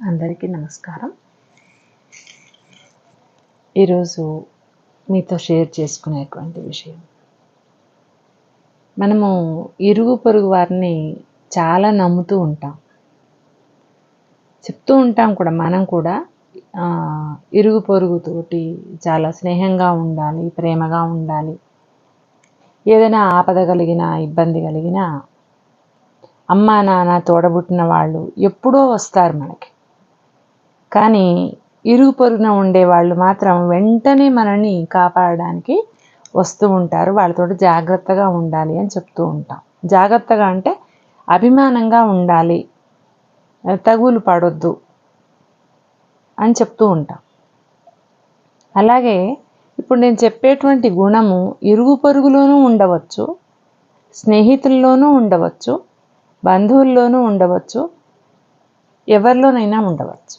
అందరికీ నమస్కారం. ఈరోజు మీతో షేర్ చేసుకునేటువంటి విషయం. మనము ఇరుగు పొరుగు వారిని చాలా నమ్ముతూ ఉంటాం. చెప్తూ ఉంటాం కూడా మనం కూడా ఇరుగు పొరుగుతోటి చాలా స్నేహంగా ఉండాలి ప్రేమగా ఉండాలి. ఏదైనా ఆపద కలిగిన ఇబ్బంది కలిగిన అమ్మ నాన్న తోడబుట్టిన వాళ్ళు ఎప్పుడో వస్తారు మనకి. కానీ ఇరుగు పొరుగున ఉండే వాళ్ళు మాత్రం వెంటనే మనల్ని కాపాడడానికి వస్తూ ఉంటారు. వాళ్ళతో జాగ్రత్తగా ఉండాలి అని చెప్తూ ఉంటాం. జాగ్రత్తగా అంటే అభిమానంగా ఉండాలి. తగులు పడొద్దు అని చెప్తూ ఉంటాం. అలాగే ఇప్పుడు నేను చెప్పేటువంటి గుణము ఇరుగు పొరుగులోనూ ఉండవచ్చు స్నేహితుల్లోనూ ఉండవచ్చు బంధువుల్లోనూ ఉండవచ్చు ఎవరిలోనైనా ఉండవచ్చు.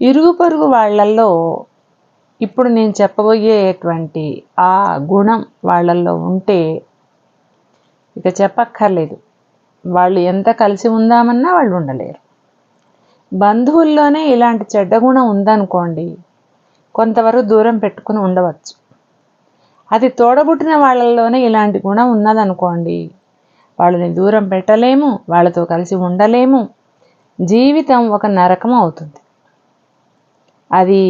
ఇరుగు పొరుగు వాళ్ళల్లో ఇప్పుడు నేను చెప్పబోయేటువంటి ఆ గుణం వాళ్ళల్లో ఉంటే ఇక చెప్పక్కర్లేదు. వాళ్ళు ఎంత కలిసి ఉందామన్నా వాళ్ళు ఉండలేరు. బంధువుల్లోనే ఇలాంటి చెడ్డ గుణం ఉందనుకోండి కొంతవరకు దూరం పెట్టుకుని ఉండవచ్చు. అది తోడబుట్టిన వాళ్ళల్లోనే ఇలాంటి గుణం ఉన్నదనుకోండి వాళ్ళని దూరం పెట్టలేము వాళ్ళతో కలిసి ఉండలేము. జీవితం ఒక నరకం అవుతుంది. అది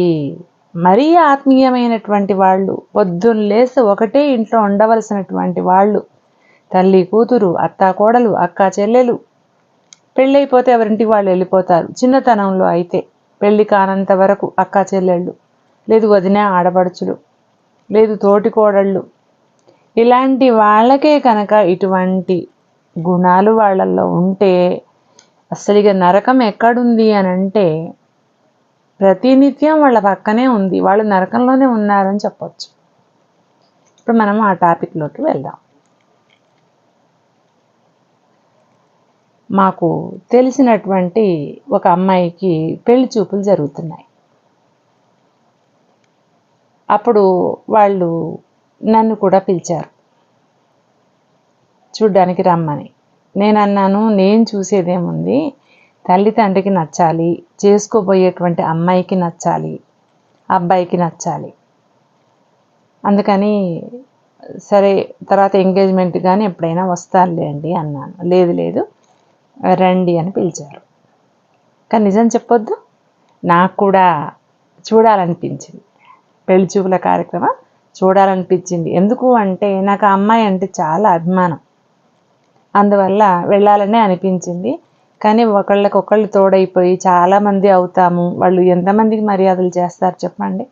మరీ ఆత్మీయమైనటువంటి వాళ్ళు పొద్దున్న లేసి ఒకటే ఇంట్లో ఉండవలసినటువంటి వాళ్ళు తల్లి కూతురు అత్త కోడలు అక్క చెల్లెలు పెళ్ళైపోతే ఎవరింటికి వాళ్ళు వెళ్ళిపోతారు? చిన్నతనంలో అయితే పెళ్ళి కానంత వరకు అక్క చెల్లెళ్ళు లేదు వదిన ఆడపడుచులు లేదు తోటి కోడళ్ళు. ఇలాంటి వాళ్ళకే కనుక ఇటువంటి గుణాలు వాళ్ళల్లో ఉంటే అసలు ఇక నరకం ఎక్కడుంది అని అంటే ప్రతినిత్యం వాళ్ళ పక్కనే ఉంది. వాళ్ళు నరకంలోనే ఉన్నారని చెప్పొచ్చు. ఇప్పుడు మనం ఆ టాపిక్లోకి వెళ్దాం. మాకు తెలిసినటువంటి ఒక అమ్మాయికి పెళ్ళి చూపులు జరుగుతున్నాయి. అప్పుడు వాళ్ళు నన్ను కూడా పిలిచారు. చూడ్డానికి రమ్మని. నేను అన్నాను నేను చూసేదేముంది? తల్లి తండ్రికి నచ్చాలి చేసుకోబోయేటువంటి అమ్మాయికి నచ్చాలి అబ్బాయికి నచ్చాలి. అందుకని సరే తర్వాత ఎంగేజ్మెంట్ కానీ ఎప్పుడైనా వస్తానులేండి అన్నాను. లేదు లేదు రండి అని పిలిచారు. కానీ నిజం చెప్పొద్దు నాకు కూడా చూడాలనిపించింది. పెళ్ళి చూపుల కార్యక్రమం చూడాలనిపించింది. ఎందుకు అంటే నాకు ఆ అమ్మాయి అంటే చాలా అభిమానం. అందువల్ల వెళ్ళాలనే అనిపించింది. కానీ ఒకళ్ళకొకళ్ళు తోడైపోయి చాలామంది అవుతాము. వాళ్ళు ఎంతమందికి మర్యాదలు చేస్తారు చెప్పండి.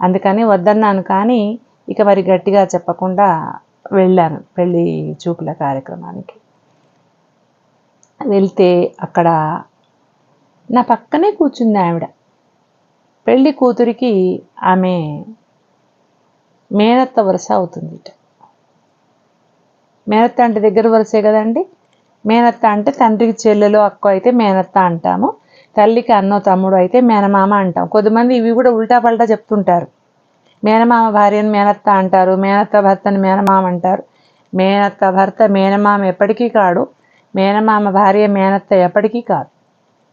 అందుకని వద్దన్నాను కానీ ఇక మరి గట్టిగా చెప్పకుండా వెళ్ళాను పెళ్ళి చూపుల కార్యక్రమానికి. వెళ్తే అక్కడ నా పక్కనే కూర్చుంది ఆవిడ. పెళ్ళి కూతురికి ఆమె మేనత్త వరుస అవుతుంది మేనత్త అంటే దగ్గర వరుసే కదండి? మేనత్త అంటే తండ్రికి చెల్లెలు అక్క అయితే మేనత్త అంటాము. తల్లికి అన్నో తమ్ముడు అయితే మేనమామ అంటాం. కొద్దిమంది ఇవి కూడా ఉల్టా పల్టా చెప్తుంటారు. మేనమామ భార్యను మేనత్త అంటారు మేనత్త భర్తను మేనమామ అంటారు. మేనత్త భర్త మేనమామ ఎప్పటికీ కాడు. మేనమామ భార్య మేనత్త ఎప్పటికీ కాదు.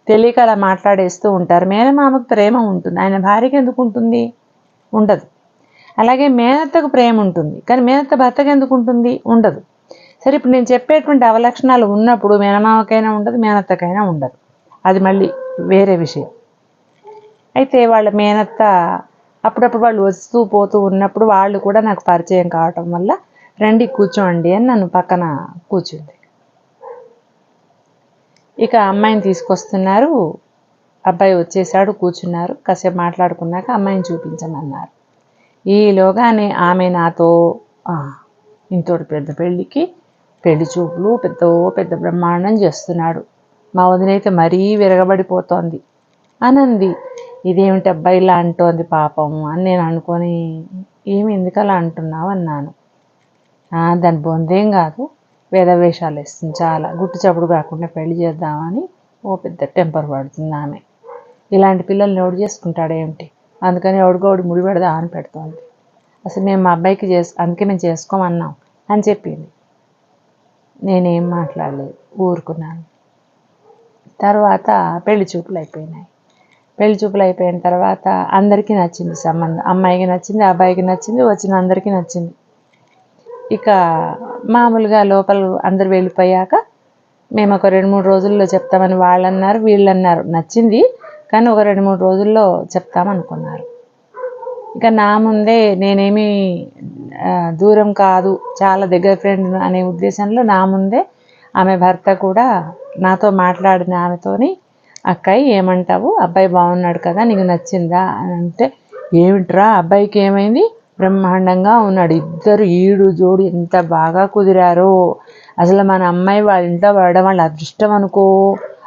తెలియక అలా మాట్లాడేస్తూ ఉంటారు. మేనమామకు ప్రేమ ఉంటుంది. ఆయన భార్యకి ఎందుకు ఉంటుంది? ఉండదు. అలాగే మేనత్తకు ప్రేమ ఉంటుంది. కానీ మేనత్త భర్తకు ఎందుకు ఉంటుంది? ఉండదు. సరే ఇప్పుడు నేను చెప్పేటువంటి అవలక్షణాలు ఉన్నప్పుడు మేనమామకైనా ఉండదు మేనత్తకైనా ఉండదు. అది మళ్ళీ వేరే విషయం. అయితే వాళ్ళ మేనత్త అప్పుడప్పుడు వాళ్ళు వస్తూ పోతూ ఉన్నప్పుడు వాళ్ళు కూడా నాకు పరిచయం కావటం వల్ల రండి కూర్చోండి అని నన్ను పక్కన కూర్చుంది. ఇక అమ్మాయిని తీసుకొస్తున్నారు. అబ్బాయి వచ్చేసాడు కూర్చున్నారు. కాసేపు మాట్లాడుకున్నాక అమ్మాయిని చూపించమన్నారు. ఈలోగానే ఆమె నాతో ఇంతటి పెద్ద పెళ్ళికి పెళ్ళి చూపులు పెద్ద పెద్ద బ్రహ్మాండం చేస్తున్నాడు. మా వదినైతే మరీ విరగబడిపోతోంది. అనంది ఇదేమిటి అబ్బాయి ఇలా అంటోంది పాపం? అని నేను అనుకొని ఏమి ఎందుకు అలా అంటున్నావు? అన్నాను. దాని బొందేం కాదు. వేదవేషాలు వేస్తుంది చాలా. గుట్టు చప్పుడు కాకుండా పెళ్ళి చేద్దామని ఓ పెద్ద టెంపర్ పడుతుంది ఆమె. ఇలాంటి పిల్లల్ని ఎవడు చేసుకుంటాడు ఏమిటి? అందుకని ఎవడికోడు ముడి పెడదా అని పెడుతోంది. అసలు మేము మా అబ్బాయికి చేసు అందుకే మేము చేసుకోమన్నాం అని చెప్పింది. నేనేం మాట్లాడలేదు ఊరుకున్నాను. తర్వాత పెళ్ళి చూపులు అయిపోయినాయి. పెళ్ళి చూపులు అయిపోయిన తర్వాత అందరికీ నచ్చింది సంబంధం. అమ్మాయికి నచ్చింది అబ్బాయికి నచ్చింది వచ్చిన అందరికీ నచ్చింది. ఇక మామూలుగా లోపల అందరు వెళ్ళిపోయాక మేము ఒక రెండు మూడు రోజుల్లో చెప్తామని వాళ్ళు అన్నారు వీళ్ళు అన్నారు నచ్చింది కానీ ఒక రెండు మూడు రోజుల్లో చెప్తామనుకున్నారు. ఇక నా ముందే నేనేమి దూరం కాదు చాలా దగ్గర ఫ్రెండ్ అనే ఉద్దేశంలో నా ముందే ఆమె భర్త కూడా నాతో మాట్లాడిన ఆమెతోని అక్కాయి ఏమంటావు? అబ్బాయి బాగున్నాడు కదా నీకు నచ్చిందా? అని అంటే ఏమిట్రా అబ్బాయికి ఏమైంది? బ్రహ్మాండంగా ఉన్నాడు. ఇద్దరు ఈడు జోడు ఎంత బాగా కుదిరారో. అసలు మన అమ్మాయి వాళ్ళ ఇంట్లో పడడం వాళ్ళ అదృష్టం అనుకో.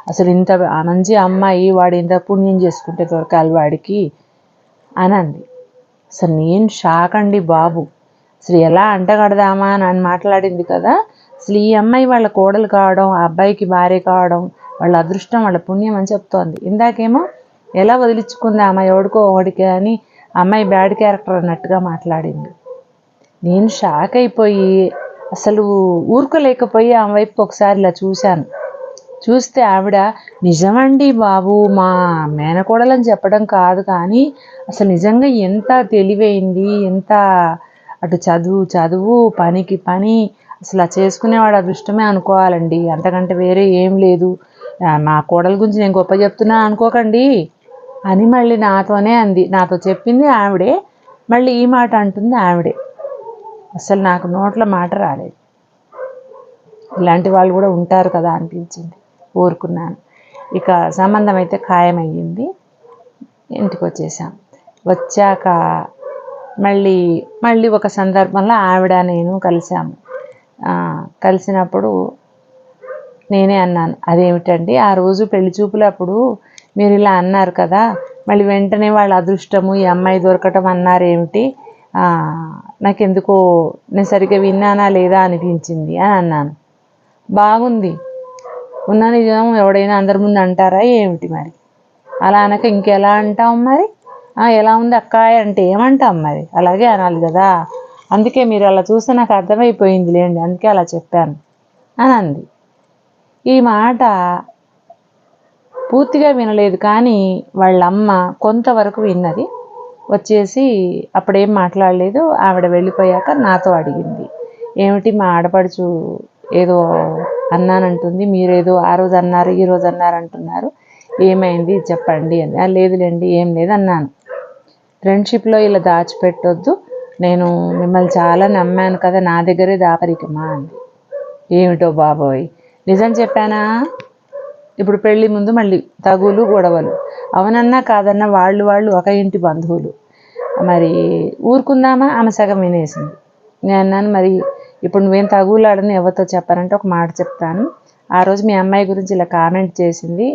అసలు ఇంత మంచి అమ్మాయి వాడు ఇంత పుణ్యం చేసుకుంటే దొరకాలి వాడికి అని అంది. అసలు నేను షాక్ అండి బాబు. అసలు ఎలా అంటగడదామా అని మాట్లాడింది కదా. అసలు ఈ అమ్మాయి వాళ్ళ కోడలు కావడం ఆ అబ్బాయికి భార్య కావడం వాళ్ళ అదృష్టం వాళ్ళ పుణ్యం అని చెప్తోంది. ఇందాకేమో ఎలా వదిలించుకుంది ఆమె ఎవడికో ఒకడికి అని అమ్మాయి బ్యాడ్ క్యారెక్టర్ అన్నట్టుగా మాట్లాడింది. నేను షాక్ అయిపోయి అసలు ఊరుకోలేకపోయి ఆమె వైపు ఒకసారి ఇలా చూశాను. చూస్తే ఆవిడ నిజమండి బాబు మా మేనకోడలని చెప్పడం కాదు కానీ అసలు నిజంగా ఎంత తెలివైంది ఎంత అటు చదువు చదువు పనికి పని అసలు ఆ చేసుకునేవాడు అదృష్టమే అనుకోవాలండి. అంతకంటే వేరే ఏం లేదు. నా మా కోడల గురించి నేను గొప్ప చెప్తున్నా అనుకోకండి అని మళ్ళీ నాతోనే అంది. నాతో చెప్పింది ఆవిడే. మళ్ళీ ఈ మాట అంటుంది ఆవిడే. అసలు నాకు నోట్ల మాట రాలేదు. ఇలాంటి వాళ్ళు కూడా ఉంటారు కదా అనిపించింది. కోరుకున్నాను. ఇక సంబంధం అయితే ఖాయమయ్యింది. ఇంటికి వచ్చేసాం. వచ్చాక మళ్ళీ మళ్ళీ ఒక సందర్భంలో ఆవిడ నేను కలిసాము. కలిసినప్పుడు నేనే అన్నాను అదేమిటండి ఆ రోజు పెళ్ళి చూపులప్పుడు మీరు ఇలా అన్నారు కదా మళ్ళీ వెంటనే వాళ్ళ అదృష్టము ఈ అమ్మాయి దొరకటం అన్నారేమిటి? నాకెందుకో నేను సరిగ్గా విన్నానా లేదా అనిపించింది అని అన్నాను. బాగుంది ఉన్న నిజం? ఎవడైనా అందరి ముందు అంటారా? ఏమిటి మరి? అలా అనక ఇంకెలా అంటాం మరి? ఎలా ఉంది అక్క అంటే ఏమంటాం మరి? అలాగే అనాలి కదా. అందుకే మీరు అలా చూస్తే నాకు అర్థమైపోయింది లేండి. అందుకే అలా చెప్పాను. అని అంది ఈ మాట పూర్తిగా వినలేదు కానీ వాళ్ళ అమ్మ కొంతవరకు విన్నది. వచ్చేసి అప్పుడేం మాట్లాడలేదు. ఆవిడ వెళ్ళిపోయాక నాతో అడిగింది. ఏమిటి మా ఆడపడుచు ఏదో అన్నానంటుంది. మీరేదో ఆ రోజు అన్నారు ఈ రోజు అన్నారు అంటున్నారు. ఏమైంది? చెప్పండి అని. లేదులేండి ఏం లేదు అన్నాను. ఫ్రెండ్షిప్లో ఇలా దాచిపెట్టొద్దు. నేను మిమ్మల్ని చాలా నమ్మాను కదా నా దగ్గరే దాపరికమా అంది. ఏమిటో బాబోయ్. నిజం చెప్పానా? ఇప్పుడు పెళ్ళి ముందు మళ్ళీ తగులు గొడవలు. అవునన్నా కాదన్నా వాళ్ళు వాళ్ళు ఒక ఇంటి బంధువులు. మరి ఊరుకుందామా? ఆమె సగం వినేసింది. నేను అన్నాను మరి ఇప్పుడు నువ్వేం తగులాడని ఎవరితో చెప్పారంటే ఒక మాట చెప్తాను. ఆ రోజు మీ అమ్మాయి గురించి ఇలా కామెంట్ చేసింది.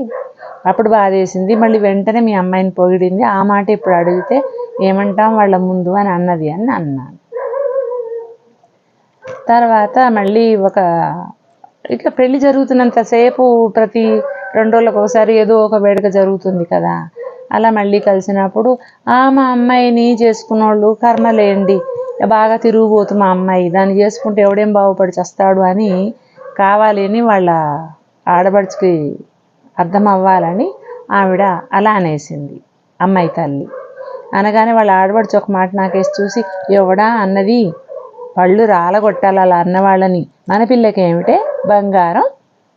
అప్పుడు బాధేసింది. మళ్ళీ వెంటనే మీ అమ్మాయిని పొగిడింది. ఆ మాట ఇప్పుడు అడిగితే ఏమంటాం వాళ్ళ ముందు అని అన్నది అని అన్నాను. తర్వాత మళ్ళీ ఒక ఇట్లా పెళ్ళి జరుగుతున్నంతసేపు ప్రతి రెండు రోజులకు ఒకసారి ఏదో ఒక వేడుక జరుగుతుంది కదా. అలా మళ్ళీ కలిసినప్పుడు ఆ మా అమ్మాయిని చేసుకున్నోళ్ళు కర్మలేండి. బాగా తిరుగుబోతు మా అమ్మాయి. దాన్ని చేసుకుంటే ఎవడేం బాగుపడి చేస్తాడు అని కావాలి అని వాళ్ళ ఆడబడుచుకి అర్థం అవ్వాలని ఆవిడ అలా అనేసింది. అమ్మాయి తల్లి. అనగానే వాళ్ళ ఆడబడుచు ఒక మాట నాకేసి చూసి ఎవడా అన్నది? పళ్ళు రాలగొట్టాలి అలా అన్నవాళ్ళని. మన పిల్లకి ఏమిటే? బంగారం.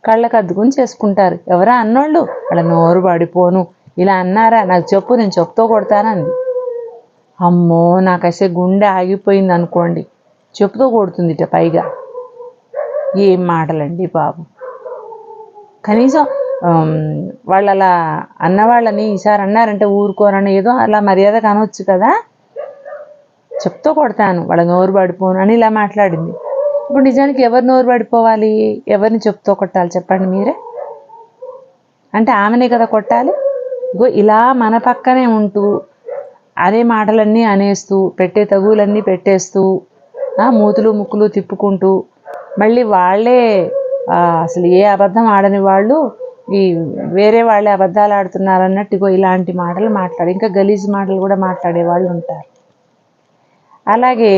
కళ్ళకద్దుకుని చేసుకుంటారు. ఎవరా అన్నోళ్ళు? వాళ్ళ నోరు పడిపోను. ఇలా అన్నారా? నాకు చెప్పు నేను చెప్తూ కొడతానంది. అమ్మో నాకైతే గుండె ఆగిపోయింది అనుకోండి. చెప్పుతో కొడుతుంది ఇట పైగా. ఏం మాటలండి బాబు. కనీసం వాళ్ళు అలా అన్నవాళ్ళని ఈసారి అన్నారంటే ఊరుకోనని ఏదో అలా మర్యాద కానొచ్చు కదా. చెప్తూ కొడతాను వాళ్ళ నోరు పడిపోను అని ఇలా మాట్లాడింది. ఇప్పుడు నిజానికి ఎవరు నోరు పడిపోవాలి? ఎవరిని చెప్తూ కొట్టాలి చెప్పండి మీరే? అంటే ఆమెనే కదా కొట్టాలి? ఇలా మన పక్కనే ఉంటూ అదే మాటలన్నీ అనేస్తూ పెట్టే తగులన్నీ పెట్టేస్తూ మూతులు ముక్కులు తిప్పుకుంటూ మళ్ళీ వాళ్ళే అసలు ఏ అబద్ధం ఆడని వాళ్ళు ఈ వేరే వాళ్ళే అబద్ధాలు ఆడుతున్నారు అన్నట్టుగో ఇలాంటి మాటలు మాట్లాడు. ఇంకా గలీజ్ మాటలు కూడా మాట్లాడే వాళ్ళు ఉంటారు. అలాగే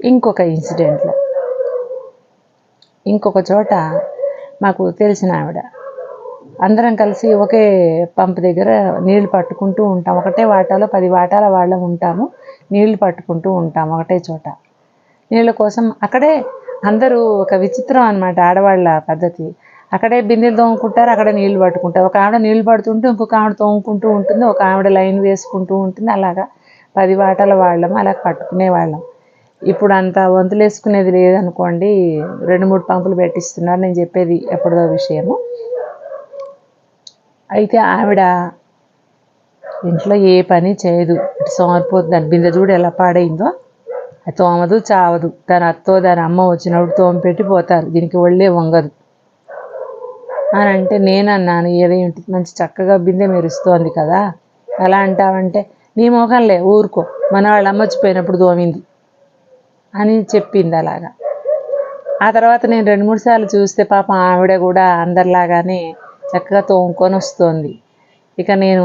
ఇంకొక ఇన్సిడెంట్లో ఇంకొక చోట మాకు తెలిసిన ఆవిడ. అందరం కలిసి ఒకే పంప్ దగ్గర నీళ్ళు పట్టుకుంటూ ఉంటాం. ఒకటే వాటాలో పది వాటాల వాళ్ళం ఉంటాము. నీళ్ళు పట్టుకుంటూ ఉంటాం ఒకటే చోట. నీళ్ళ కోసం అక్కడే అందరూ ఒక విచిత్రం అనమాట ఆడవాళ్ళ పద్ధతి. అక్కడే బిందెలు తోముకుంటారు అక్కడ నీళ్ళు పట్టుకుంటారు. ఒక ఆవిడ నీళ్ళు పడుతుంటే ఇంకొక ఆవిడ తోముకుంటూ ఉంటుంది ఒక ఆవిడ లైన్ వేసుకుంటూ ఉంటుంది. అలాగా పది వాటాల వాళ్ళం అలా పట్టుకునే వాళ్ళం. ఇప్పుడు అంత వంతులు వేసుకునేది లేదనుకోండి రెండు మూడు పంపులు పెట్టిస్తున్నారు. నేను చెప్పేది ఎప్పుడో విషయము. అయితే ఆవిడ ఇంట్లో ఏ పని చేయదు. ఇటు సోమరిపోతుంది దాని బిందె చూడు ఎలా పాడైందో. అది తోమదు చావదు. దాని అత్తో దాని అమ్మ వచ్చినప్పుడు తోమ పెట్టి పోతారు. దీనికి ఒళ్ళే వంగదు. అని అంటే నేనన్నాను ఏదేంటి మంచి చక్కగా బిందె మెరుస్తోంది కదా. ఎలా అంటావంటే నీ మోకంలే ఊరుకో. మన వాళ్ళు అమ్మచ్చిపోయినప్పుడు తోమింది. అని చెప్పింది అలాగా. ఆ తర్వాత నేను రెండు మూడు సార్లు చూస్తే పాపం ఆవిడ కూడా అందరిలాగానే చక్కగా తోముకొని వస్తోంది. ఇక నేను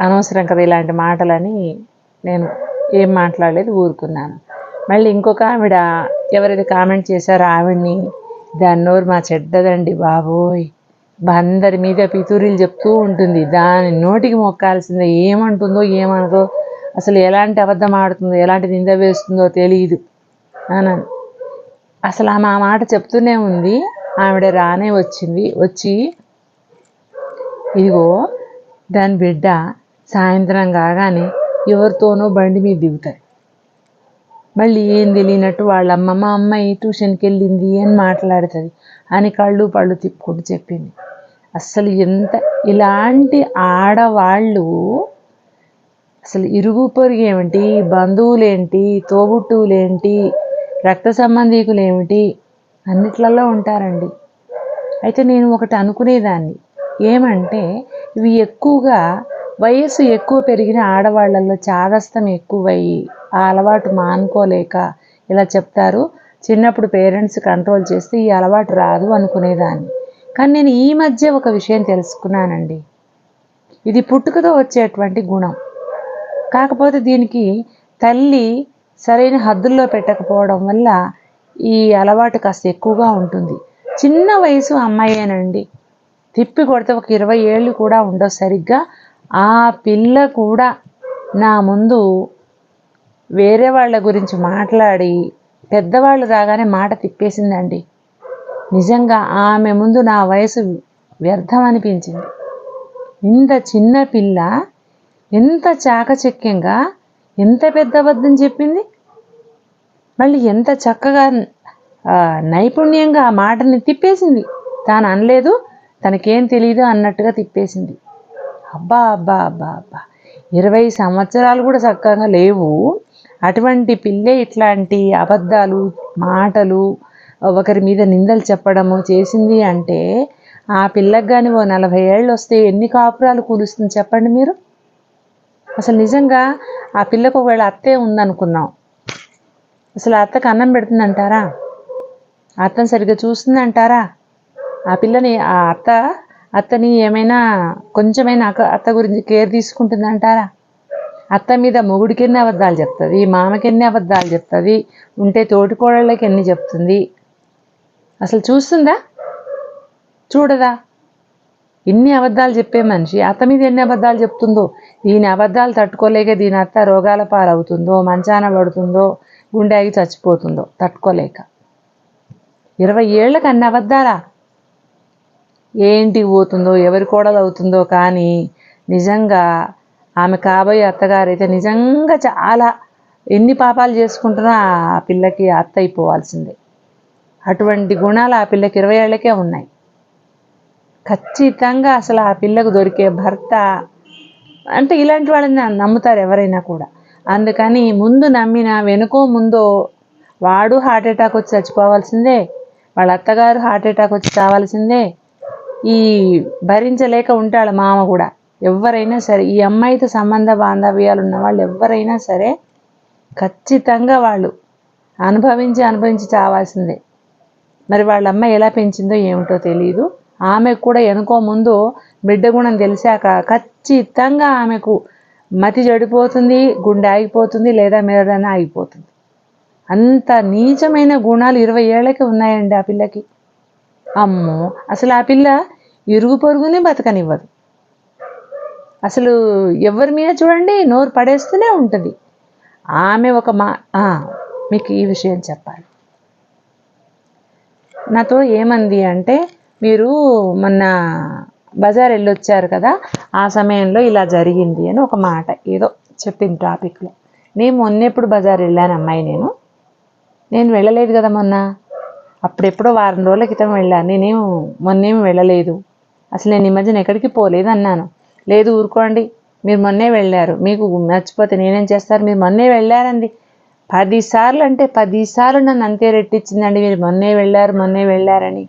అనవసరం కదా ఇలాంటి మాటలని నేను ఏం మాట్లాడలేదు ఊరుకున్నాను. మళ్ళీ ఇంకొక ఆవిడ ఎవరైతే కామెంట్ చేశారో ఆవిడ్ని దాని నోరు మా చెడ్డదండి బాబోయ్. అందరి మీద పితూరీలు చెప్తూ ఉంటుంది. దాని నోటికి మొక్కాల్సిందే ఏమంటుందో ఏమనదో అసలు ఎలాంటి అబద్ధం ఆడుతుందో ఎలాంటి నింద వేస్తుందో తెలియదు అన్నాను అసలు ఆమె ఆ మాట చెప్తూనే ఉంది. ఆవిడ రానే వచ్చింది వచ్చి ఇదిగో దాని బిడ్డ సాయంత్రం కాగానే ఎవరితోనో బండి మీద దిగుతాయి మళ్ళీ ఏం తెలియనట్టు వాళ్ళ అమ్మ మా అమ్మాయి ట్యూషన్కి వెళ్ళింది అని మాట్లాడుతుంది. అని కళ్ళు పళ్ళు తిప్పుకుంటూ చెప్పింది. అస్సలు ఎంత ఇలాంటి ఆడవాళ్ళు అసలు ఇరుగు పొరుగేమిటి బంధువులేంటి తోబుట్టువులేంటి రక్త సంబంధీకులు ఏమిటి అన్నిట్లలో ఉంటారండి. అయితే నేను ఒకటి అనుకునేదాన్ని. ఏమంటే ఇవి ఎక్కువగా వయస్సు ఎక్కువ పెరిగిన ఆడవాళ్ళల్లో చాదస్తం ఎక్కువయ్యి ఆ అలవాటు మానుకోలేక ఇలా చెప్తారు. చిన్నప్పుడు పేరెంట్స్ కంట్రోల్ చేస్తే ఈ అలవాటు రాదు అనుకునేదాన్ని. కానీ నేను ఈ మధ్య ఒక విషయం తెలుసుకున్నానండి. ఇది పుట్టుకతో వచ్చేటువంటి గుణం. కాకపోతే దీనికి తల్లి సరైన హద్దుల్లో పెట్టకపోవడం వల్ల ఈ అలవాటు కాస్త ఎక్కువగా ఉంటుంది. చిన్న వయసు అమ్మాయేనండి. తిప్పి కొడితే ఒక ఇరవై ఏళ్ళు కూడా ఉండవు సరిగ్గా. ఆ పిల్ల కూడా నా ముందు వేరే వాళ్ళ గురించి మాట్లాడి పెద్దవాళ్ళు రాగానే మాట తిప్పేసిందండి. నిజంగా ఆమె ముందు నా వయసు వ్యర్థం అనిపించింది. ఇంత చిన్న పిల్ల ఎంత చాకచక్యంగా ఎంత పెద్ద అబద్ధం చెప్పింది? మళ్ళీ ఎంత చక్కగా నైపుణ్యంగా ఆ మాటని తిప్పేసింది. తాను అనలేదు. తనకేం తెలియదు అన్నట్టుగా తిప్పేసింది. అబ్బా అబ్బా అబ్బా అబ్బా. ఇరవై సంవత్సరాలు కూడా చక్కగా లేవు. అటువంటి పిల్లే ఇట్లాంటి అబద్ధాలు మాటలు ఒకరి మీద నిందలు చెప్పడము చేసింది అంటే ఆ పిల్లకి కానీ ఓ నలభై ఏళ్ళు వస్తే ఎన్ని కాపురాలు కూలుస్తుంది చెప్పండి మీరు? అసలు నిజంగా ఆ పిల్లకు ఒకవేళ అత్తే ఉందనుకుందాం. అసలు ఆ అత్తకు అన్నం పెడుతుందంటారా? అత్తను సరిగ్గా చూస్తుందంటారా? ఆ పిల్లని ఆ అత్త అత్తని ఏమైనా కొంచెమైనా అక్క అత్త గురించి కేర్ తీసుకుంటుందంటారా? అత్త మీద మొగుడికి ఎన్ని అబద్ధాలు చెప్తుంది? మామకి ఎన్ని అబద్ధాలు చెప్తుంది? ఉంటే తోటికోడళ్ళకి ఎన్ని చెప్తుంది? అసలు చూస్తుందా? చూడదా? ఇన్ని అబద్ధాలు చెప్పే మనిషి అత్త మీద ఎన్ని అబద్ధాలు చెప్తుందో? దీని అబద్ధాలు తట్టుకోలేక దీని అత్త రోగాల పాలవుతుందో మంచాన పడుతుందో గుండె ఆగి చచ్చిపోతుందో తట్టుకోలేక. ఇరవై ఏళ్ళకి అన్ని అబద్ధాలా? ఏంటికి పోతుందో ఎవరి కోడలు అవుతుందో కానీ నిజంగా ఆమె కాబోయే అత్తగారు అయితే నిజంగా చాలా ఎన్ని పాపాలు చేసుకుంటున్నా ఆ పిల్లకి అత్త అయిపోవాల్సిందే. అటువంటి గుణాలు ఆ పిల్లకి ఇరవై ఏళ్ళకే ఉన్నాయి. ఖచ్చితంగా అసలు ఆ పిల్లకు దొరికే భర్త అంటే ఇలాంటి వాళ్ళని నమ్ముతారు ఎవరైనా కూడా. అందుకని ముందు నమ్మిన వెనుకో ముందో వాడు హార్ట్ అటాక్ వచ్చి చచ్చిపోవాల్సిందే వాళ్ళ అత్తగారు హార్ట్ అటాక్ వచ్చి చావాల్సిందే ఈ భరించలేక ఉంటాడు మామ కూడా. ఎవరైనా సరే ఈ అమ్మాయితో సంబంధ బాంధవ్యాలు ఉన్న వాళ్ళు ఎవరైనా సరే ఖచ్చితంగా వాళ్ళు అనుభవించి అనుభవించి చావాల్సిందే. మరి వాళ్ళ అమ్మ ఎలా పెంచిందో ఏమిటో తెలియదు ఆమెకు కూడా ఎనుకో ముందు బిడ్డ గుణం తెలిసాక ఖచ్చితంగా ఆమెకు మతి చెడిపోతుంది గుండె ఆగిపోతుంది లేదా మీదన ఆగిపోతుంది. అంత నీచమైన గుణాలు ఇరవై ఏళ్ళకి ఉన్నాయండి ఆ పిల్లకి. అమ్మో అసలు ఆ పిల్ల ఇరుగు పొరుగునే బతకనివ్వదు. అసలు ఎవరి మీద చూడండి నోరు పడేస్తూనే ఉంటుంది. ఆమె ఒక మా మీకు ఈ విషయం చెప్పాలి. నాతో ఏమంది అంటే మీరు మొన్న బజార్ వెళ్ళొచ్చారు కదా ఆ సమయంలో ఇలా జరిగింది అని ఒక మాట ఏదో చెప్పింది టాపిక్లో. నేను మొన్న ఎప్పుడు బజార్ వెళ్ళాను అమ్మాయి నేను. నేను వెళ్ళలేదు కదా మొన్న. అప్పుడెప్పుడో వారం రోజుల క్రితం వెళ్ళాను నేనేం మొన్నేం వెళ్ళలేదు. అసలు నేను ఈ మధ్యన ఎక్కడికి పోలేదు అన్నాను లేదు ఊరుకోండి. మీరు మొన్నే వెళ్ళారు. మీకు మర్చిపోతే నేనేం చేస్తారు? మీరు మొన్నే వెళ్ళారండి. పదిసార్లు అంటే పదిసార్లు నన్ను అంతే రెట్టించిందండి. మీరు మొన్నే వెళ్ళారు మొన్నే వెళ్ళారని.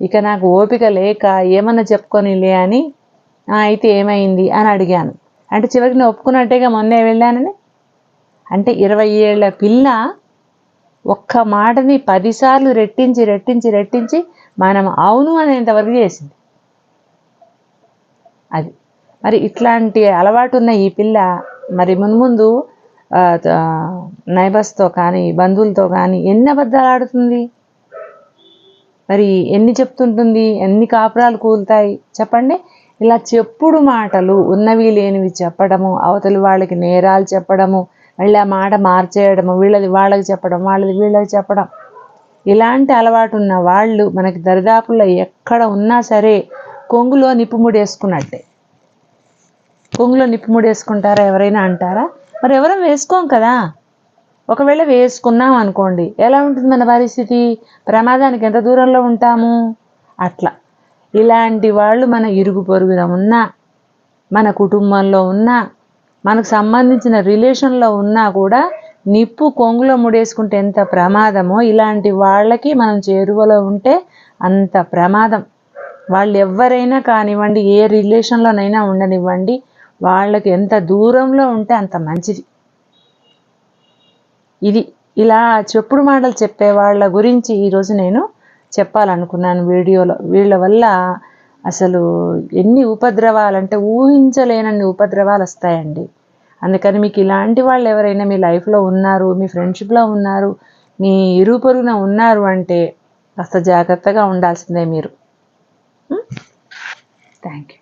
ఇక నాకు ఓపిక లేక ఏమన్నా చెప్పుకొనిలే అని అయితే ఏమైంది? అని అడిగాను. అంటే చివరికి నేను ఒప్పుకున్నట్టేగా మొన్నే వెళ్ళానని. అంటే ఇరవై ఏళ్ళ పిల్ల ఒక్క మాటని పదిసార్లు రెట్టించి రెట్టించి రెట్టించి మనం అవును అనేంతవరకు చేసింది. అది. మరి ఇట్లాంటి అలవాటు ఉన్న ఈ పిల్ల మరి మున్ముందు నైబర్స్తో కానీ బంధువులతో కానీ ఎన్ని అబద్ధాలు ఆడుతుంది? మరి ఎన్ని చెప్తుంటుంది? ఎన్ని కాపురాలు కూలుతాయి? చెప్పండి. ఇలా చెప్పుడు మాటలు ఉన్నవి లేనివి చెప్పడము అవతలి వాళ్ళకి నేరాలు చెప్పడము మళ్ళీ ఆ మాట మార్చేయడము వీళ్ళది వాళ్ళకి చెప్పడం వాళ్ళది వీళ్ళకి చెప్పడం. ఇలాంటి అలవాటు ఉన్న వాళ్ళు మనకి దరిదాపుల్లో ఎక్కడ ఉన్నా సరే కొంగులో నిప్పుముడి వేసుకున్నట్టే కొంగులో నిప్పు ముడేసుకుంటారా ఎవరైనా అంటారా? మరి ఎవరం వేసుకోం కదా. ఒకవేళ వేసుకున్నాం అనుకోండి ఎలా ఉంటుంది మన పరిస్థితి? ప్రమాదానికి ఎంత దూరంలో ఉంటాము? అట్లా. ఇలాంటి వాళ్ళు మన ఇరుగు పొరుగున ఉన్నా మన కుటుంబంలో ఉన్నా మనకు సంబంధించిన రిలేషన్లో ఉన్నా కూడా నిప్పు కొంగులో ముడేసుకుంటే ఎంత ప్రమాదమో ఇలాంటి వాళ్ళకి మనం చేరువలో ఉంటే అంత ప్రమాదం. వాళ్ళు ఎవరైనా కానివ్వండి ఏ రిలేషన్లోనైనా ఉండనివ్వండి వాళ్ళకి ఎంత దూరంలో ఉంటే అంత మంచిది. ఇది ఇలా చెప్పుడు మాటలు చెప్పే వాళ్ళ గురించి ఈరోజు నేను చెప్పాలనుకున్నాను వీడియోలో. వీళ్ళ వల్ల అసలు ఎన్ని ఉపద్రవాలు అంటే ఊహించలేనన్ని ఉపద్రవాలు వస్తాయండి అందుకని మీకు ఇలాంటి వాళ్ళు ఎవరైనా మీ లైఫ్లో ఉన్నారు మీ ఫ్రెండ్షిప్లో ఉన్నారు మీ ఇరుపొరుగున ఉన్నారు అంటే కాస్త జాగ్రత్తగా ఉండాల్సిందే మీరు. Thank you